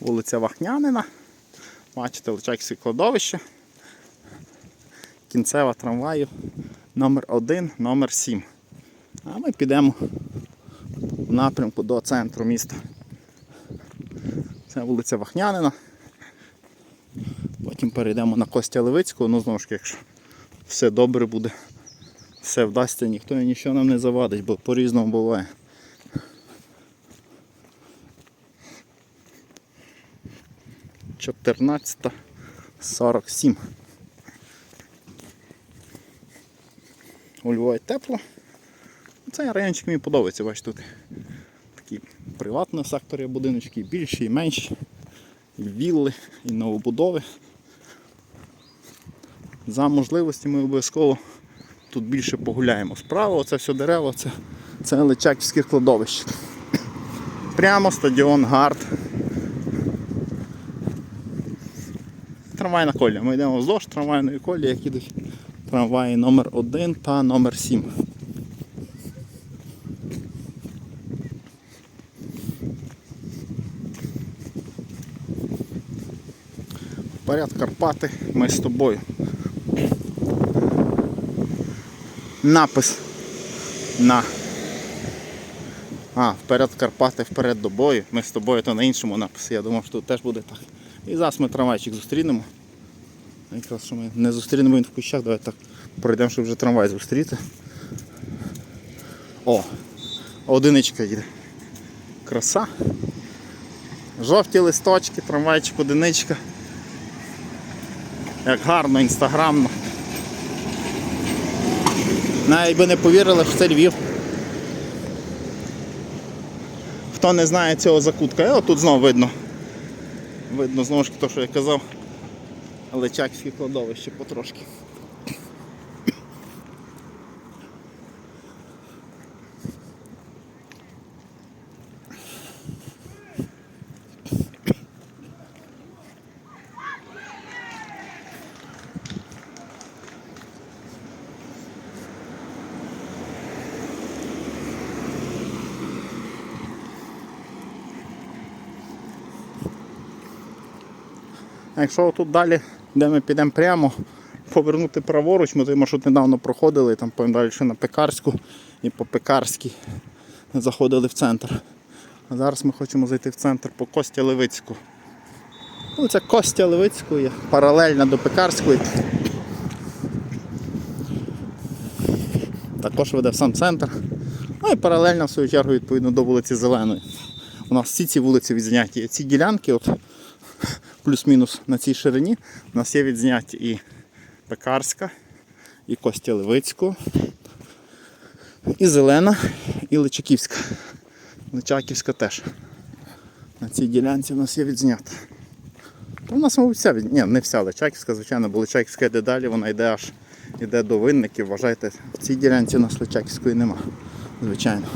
Вулиця Вахнянина. Бачите, Личаківське кладовище. Кінцева трамваю номер 1 номер 7 А ми підемо в напрямку до центру міста. Це вулиця Вахнянина. Потім перейдемо на Костя Левицького, ну знову ж таки, якщо все добре буде, все вдасться, ніхто і нічого нам не завадить, бо по-різному буває. Чотирнадцята сорок сім. У Львові тепло. Цей райончик мені подобається, бачите, тут такі приватні секторі будиночки, більші і менші, і вілли, і новобудови. За можливості ми обов'язково тут більше погуляємо. Справа оце все дерево, це, це Личаківське кладовище. Прямо стадіон Гард. Трамвайна колія. Ми йдемо вздовж трамвайної колії, як ідуть трамваї номер 1 та номер 7. Поряд Карпати, ми з тобою. Напис на. А, вперед Карпати, вперед до бою. Ми з тобою то на іншому написі. Я думав, що тут теж буде так. І зараз ми трамвайчик зустрінемо. Якраз що ми не зустрінемо він в кущах, давай так пройдемо, щоб вже трамвай зустріти. О! Одиничка їде. Краса. Жовті листочки, трамвайчик, одиничка. Як гарно, інстаграмно. Навіть би не повірили, що це Львів. Хто не знає цього закутка, е, отут знову видно. Видно знову ж те, що я казав. Личакське кладовище потрошки. Якщо тут далі, де ми підемо прямо, повернути праворуч, ми той маршрут недавно проходили, там потім далі на Пекарську і по Пекарській заходили в центр. А зараз ми хочемо зайти в центр по Костя Левицьку. Ну, це Костя Левицької, паралельна до Пекарської. Також веде в сам центр. Ну і паралельно в свою чергу відповідно до вулиці Зеленої. У нас всі ці вулиці відзняті. Ці ділянки, от, плюс-мінус на цій ширині, у нас є відзняті і Пекарська, і Костя Левицького, і Зелена, і Личаківська. Личаківська теж. На цій ділянці у нас є відзнята. Та у нас, мабуть, вся від... Ні, не вся Личаківська, звичайно, бо Личаківська йде далі, вона йде аж йде до винників. Вважайте, в цій ділянці у нас Личаківської нема, звичайно.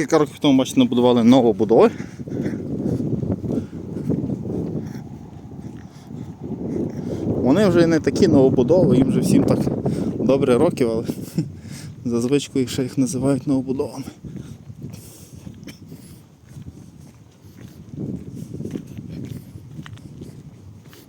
Кілька років тому, бачите, набудували новобудови. Вони вже не такі новобудови, їм вже всім так добре років, але за звичкою ще їх називають новобудовами.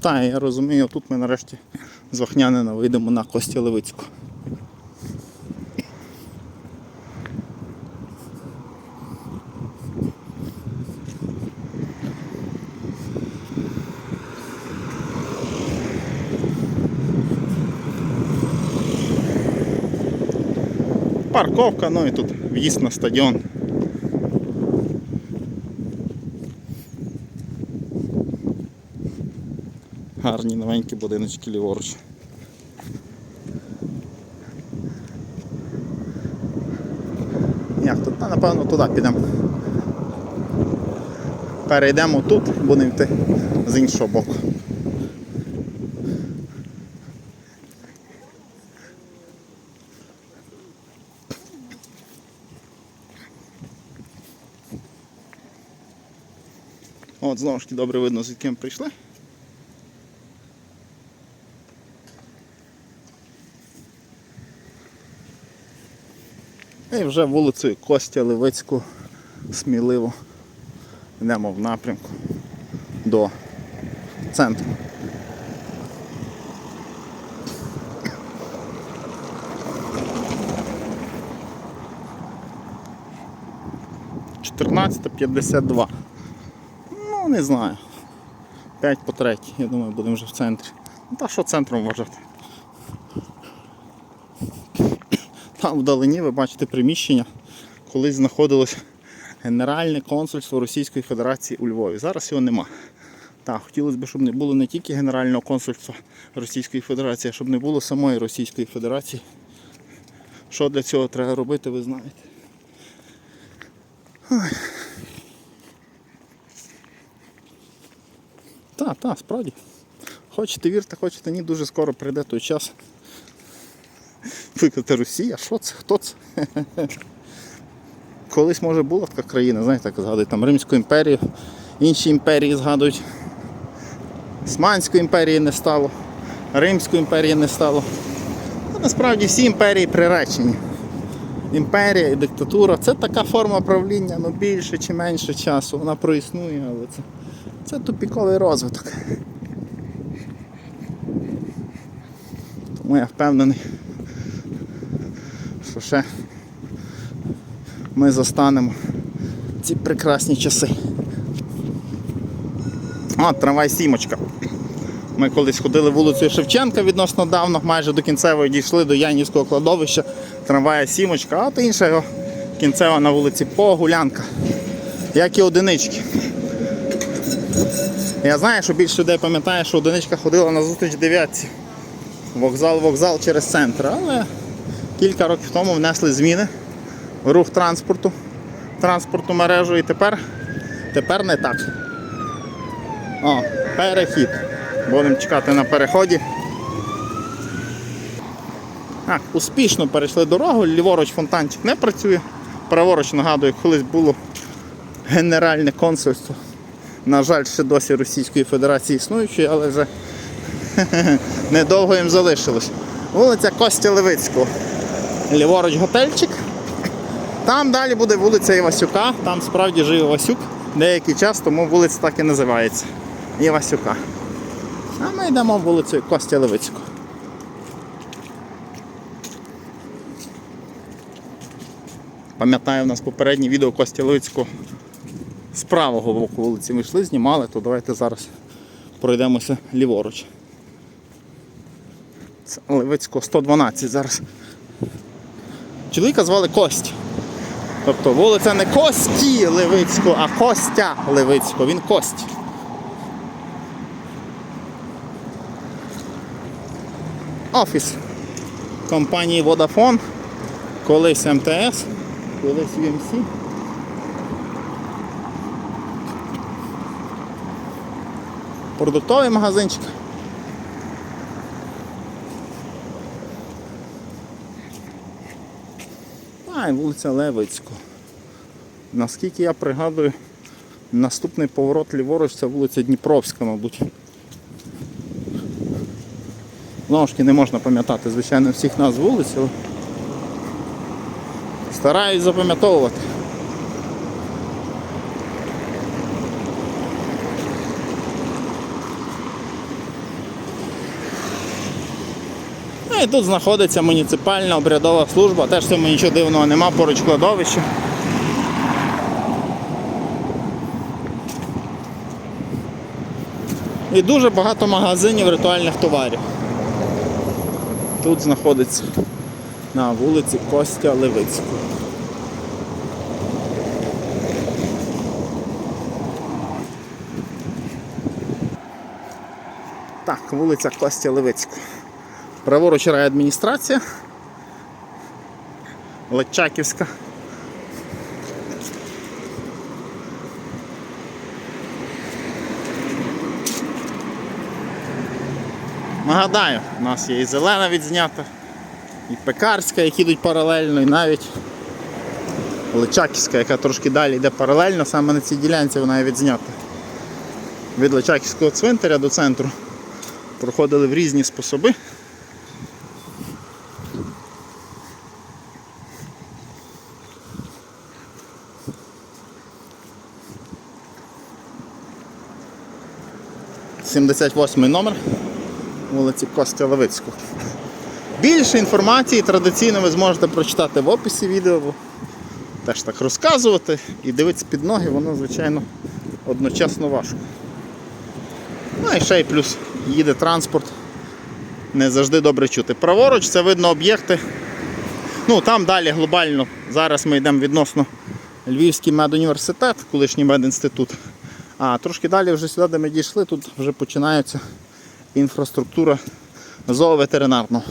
Так, я розумію, тут ми нарешті з Вахнянина вийдемо на Костя Левицьку. Парковка, ну і тут в'їзд на стадіон. Гарні новенькі будиночки ліворуч. Як тут? Та, напевно туди підемо. Перейдемо тут, будемо йти з іншого боку. От знову ж таки добре видно, звідки ми прийшли. І вже вулицею Костя Левицьку сміливо йдемо в напрямку до центру. Чотирнадцята п'ятдесят два. Не знаю. 5 по 3, я думаю, будемо вже в центрі. Ну, та що центром вважати? Там вдалині ви бачите приміщення, колись знаходилось Генеральне консульство Російської Федерації у Львові. Зараз його нема. Так, хотілося б, щоб не було не тільки Генерального консульства Російської Федерації, а щоб не було самої Російської Федерації. Що для цього треба робити, ви знаєте. Так, так, справді. Хочете вірте, хочете ні, дуже скоро прийде той час. Викликати Росія, що це? Хто це? Колись може була така країна, знаєте, так згадують там Римську імперію, інші імперії згадують. Османської імперії не стало, Римської імперії не стало. А насправді всі імперії приречені. Імперія і диктатура це така форма правління, ну більше чи менше часу. Вона проіснує, але це, це тупіковий розвиток. Тому я впевнений, що ще ми застанемо ці прекрасні часи. О, трамвай сімочка. Ми колись ходили вулицею Шевченка відносно давно, майже до кінцевої дійшли до Янівського кладовища трамвая сімочка, а то інша його кінцева на вулиці Погулянка. Як і одинички. Я знаю, що більше людей пам'ятає, що одиничка ходила на зустріч дев'ятці. Вокзал, вокзал через центр. Але кілька років тому внесли зміни в рух транспорту, транспортну мережу і тепер, тепер не так. О, перехід. Будемо чекати на переході. Так, успішно перейшли дорогу, ліворуч фонтанчик не працює. Праворуч, нагадую, колись було Генеральне консульство. На жаль, ще досі Російської Федерації існуючої, але вже недовго їм залишилось. Вулиця Костя Левицького. Ліворуч готельчик. Там далі буде вулиця Івасюка, там справді жив Івасюк деякий час, тому вулиця так і називається. Івасюка. А ми йдемо вулицею Костя Левицького. Пам'ятаю, у нас попереднє відео Костя Левицького з правого боку вулиці ми йшли, знімали, то давайте зараз пройдемося ліворуч. Це Левицького 112 зараз. Чоловіка звали Кость. Тобто вулиця не Кості Левицького, а Костя Левицького. Він Кость. Офіс компанії Vodafone, колись МТС, колись UMC. Продуктовий магазинчик. А, і вулиця Левицького. Наскільки я пригадую, наступний поворот ліворуч це вулиця Дніпровська, мабуть. Знову ж таки не можна пам'ятати, звичайно, всіх назв вулиць, але стараюсь запам'ятовувати. І тут знаходиться муніципальна обрядова служба, теж цьому нічого дивного нема, поруч кладовище. І дуже багато магазинів ритуальних товарів. Тут знаходиться на вулиці Костя Левицького. Так, вулиця Костя Левицького. Праворуч райадміністрація. Личаківська. Нагадаю, у нас є і зелена відзнята, і пекарська, які йдуть паралельно, і навіть Личаківська, яка трошки далі йде паралельно, саме на цій ділянці вона є відзнята. від Личаківського цвинтаря до центру. Проходили в різні способи. Сімдесят восьмий номер вулиці Костя Левицького. Більше інформації традиційно ви зможете прочитати в описі відео. бо Теж так розказувати і дивитися під ноги, воно, звичайно, одночасно важко. Ну і ще й плюс їде транспорт. Не завжди добре чути. Праворуч це видно об'єкти. Ну там далі глобально. Зараз ми йдемо відносно Львівський медуніверситет, колишній медінститут. А трошки далі вже сюди, де ми дійшли, тут вже починається інфраструктура зооветеринарного.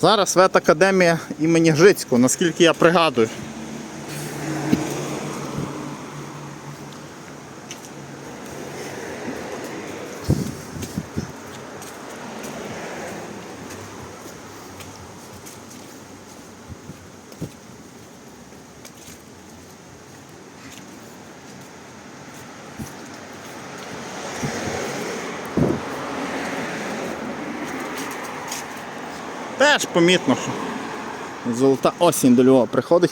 Зараз ветакадемія імені Гжицького, наскільки я пригадую. Теж помітно, що золота осінь до Львова приходить.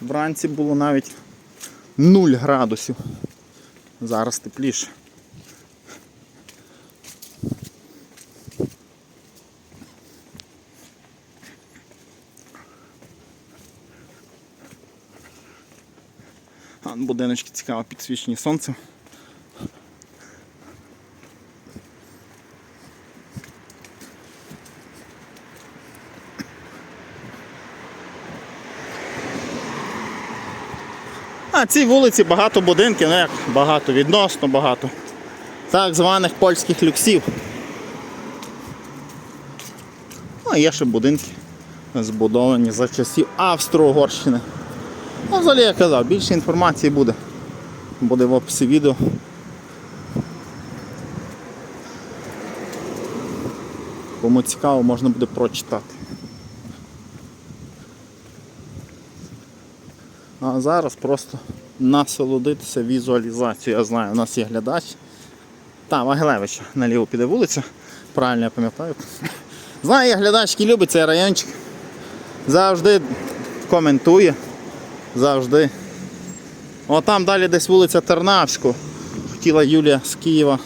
Вранці було навіть 0 градусів. Зараз тепліше. Будиночки цікаво підсвічені сонцем. На цій вулиці багато будинків, ну як багато, відносно багато. Так званих польських люксів. Ну, є ще будинки збудовані за часів Австро-Угорщини. Ну, взагалі я казав, більше інформації буде. Буде в описі відео. Кому цікаво, можна буде прочитати. А зараз просто насолодитися візуалізацією. Я знаю, у нас є глядач. Та, Вагилевич, наліво піде вулиця. Правильно я пам'ятаю. Знаю, є глядач, який любить цей райончик. Завжди коментує. Завжди. О, там далі десь вулиця Тернавську. Хотіла Юлія з Києва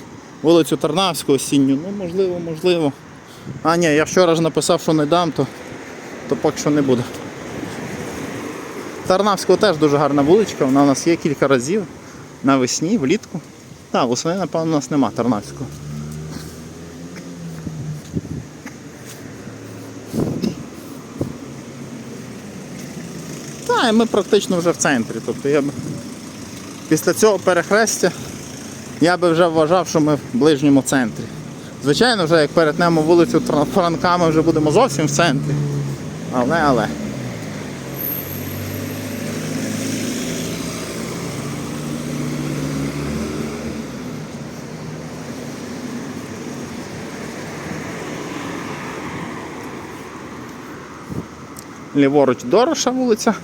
вулицю Тернавську осінню. Ну, можливо, можливо. А ні, я вчора ж написав, що не дам, то, то поки що не буде. Тарнавського теж дуже гарна вуличка, вона у нас є кілька разів навесні, влітку. Так, восени, напевно, у нас нема Тарнавського. Так, і ми практично вже в центрі. Тобто я б після цього перехрестя я би вже вважав, що ми в ближньому центрі. Звичайно, вже як перетнемо вулицю Франка, ми вже будемо зовсім в центрі. Але, але. Ліворуч Дороша вулиця.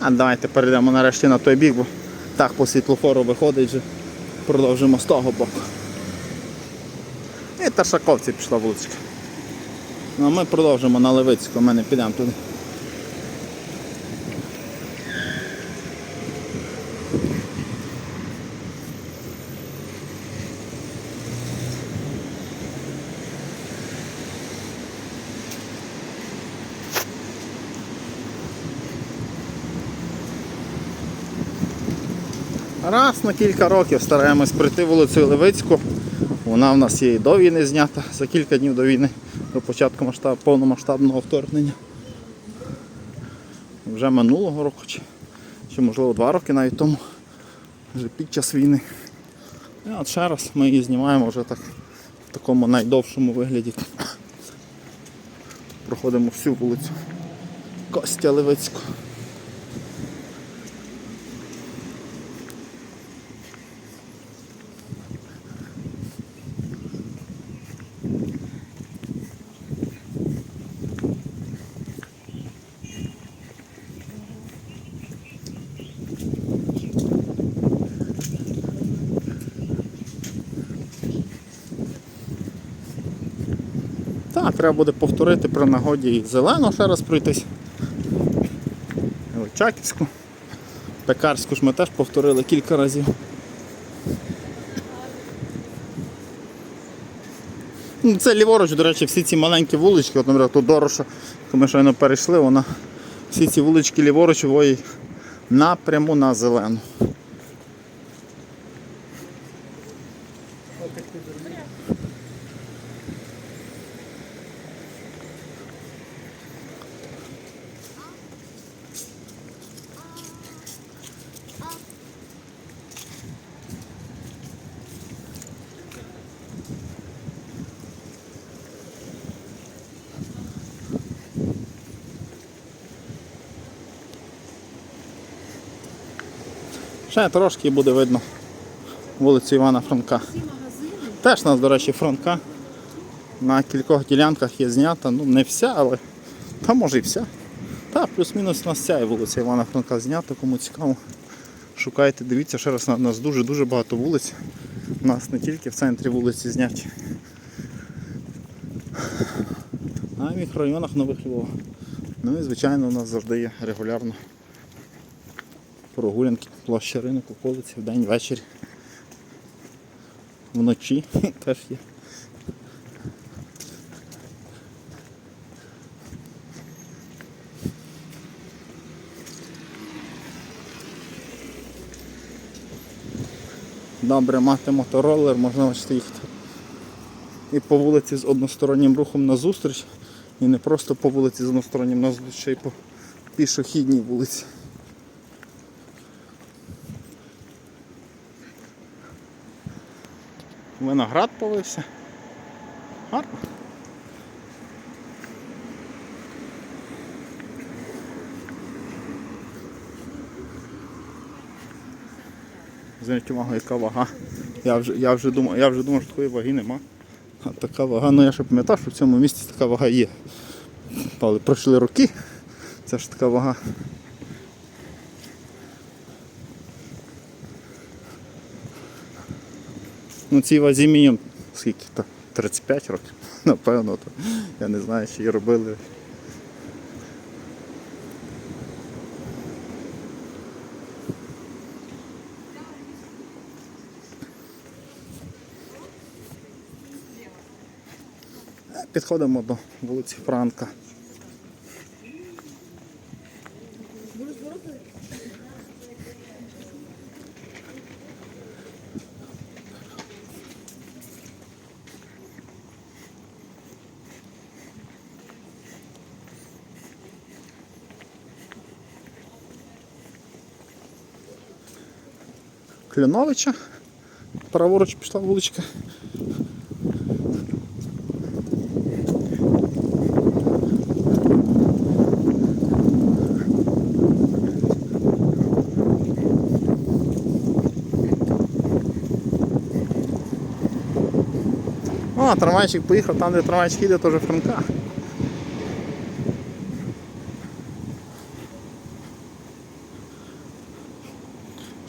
А давайте перейдемо нарешті на той бік, бо так по світлофору виходить вже. Продовжимо з того боку. І Таршаковці пішла вуличка. Ну а ми продовжимо на Левицьку, ми не підемо туди. Раз на кілька років стараємось пройти вулицю Левицьку. Вона в нас є і до війни знята, за кілька днів до війни, до початку масштаб, повномасштабного вторгнення. Вже минулого року, чи, чи можливо два роки навіть тому, вже під час війни. І от ще раз ми її знімаємо вже так в такому найдовшому вигляді. Проходимо всю вулицю Костя Левицького. Так, треба буде повторити при нагоді і зелену ще раз пройтись. І Очаківську. Пекарську ж ми теж повторили кілька разів. Ну, Це ліворуч, до речі, всі ці маленькі вулички, от, наприклад, тут Дороша, яку ми щойно перейшли, вона всі ці вулички ліворуч виводять напряму на зелену. Ще трошки буде видно вулицю Івана Франка. Теж у нас, до речі, Франка. На кількох ділянках є знята, ну не вся, але та може і вся. Та, плюс-мінус у нас ця і вулиця Івана Франка знята, кому цікаво. Шукайте, дивіться, ще раз у нас дуже-дуже багато вулиць. У нас не тільки в центрі вулиці зняті. А в мікрорайонах Нових Львова. Ну і звичайно у нас завжди є регулярно прогулянки, площа ринок, околиці, вдень, ввечері. Вночі теж є. Добре мати мотороллер, можна бачити їхати і по вулиці з одностороннім рухом на зустріч, і не просто по вулиці з одностороннім на зустріч, а й по пішохідній вулиці. Виноград повився. Гарно. Зверніть увагу, яка вага. Я вже, я вже думав, я вже думав, що такої ваги нема. А така вага, ну я ще пам'ятав, що в цьому місці така вага є. Але пройшли роки, це ж така вага. Ну цій вазі мінімум скільки то 35 років, напевно, то я не знаю, чи її робили. Підходимо до вулиці Франка. Клюновича. Праворуч пішла вуличка. О, трамвайчик поїхав, там де трамвайчик їде, теж Франка.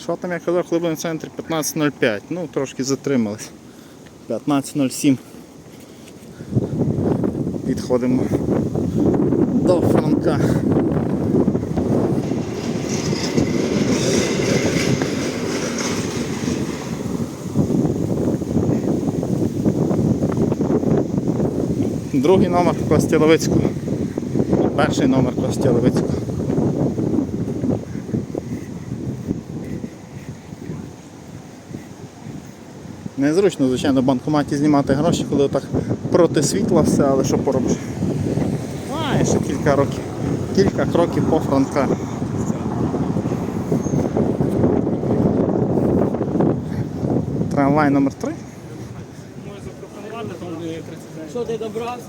Що там я казав, в центрі 15.05, ну трошки затримались. 15.07. Підходимо до Франка. Другий номер Костіловицького. Перший номер Костіловицького. Незручно, звичайно, в банкоматі знімати гроші, коли отак проти світла все, але що поробиш. А, ще кілька років. Кілька кроків по франка. Трамвай номер 3 Що ти добрався?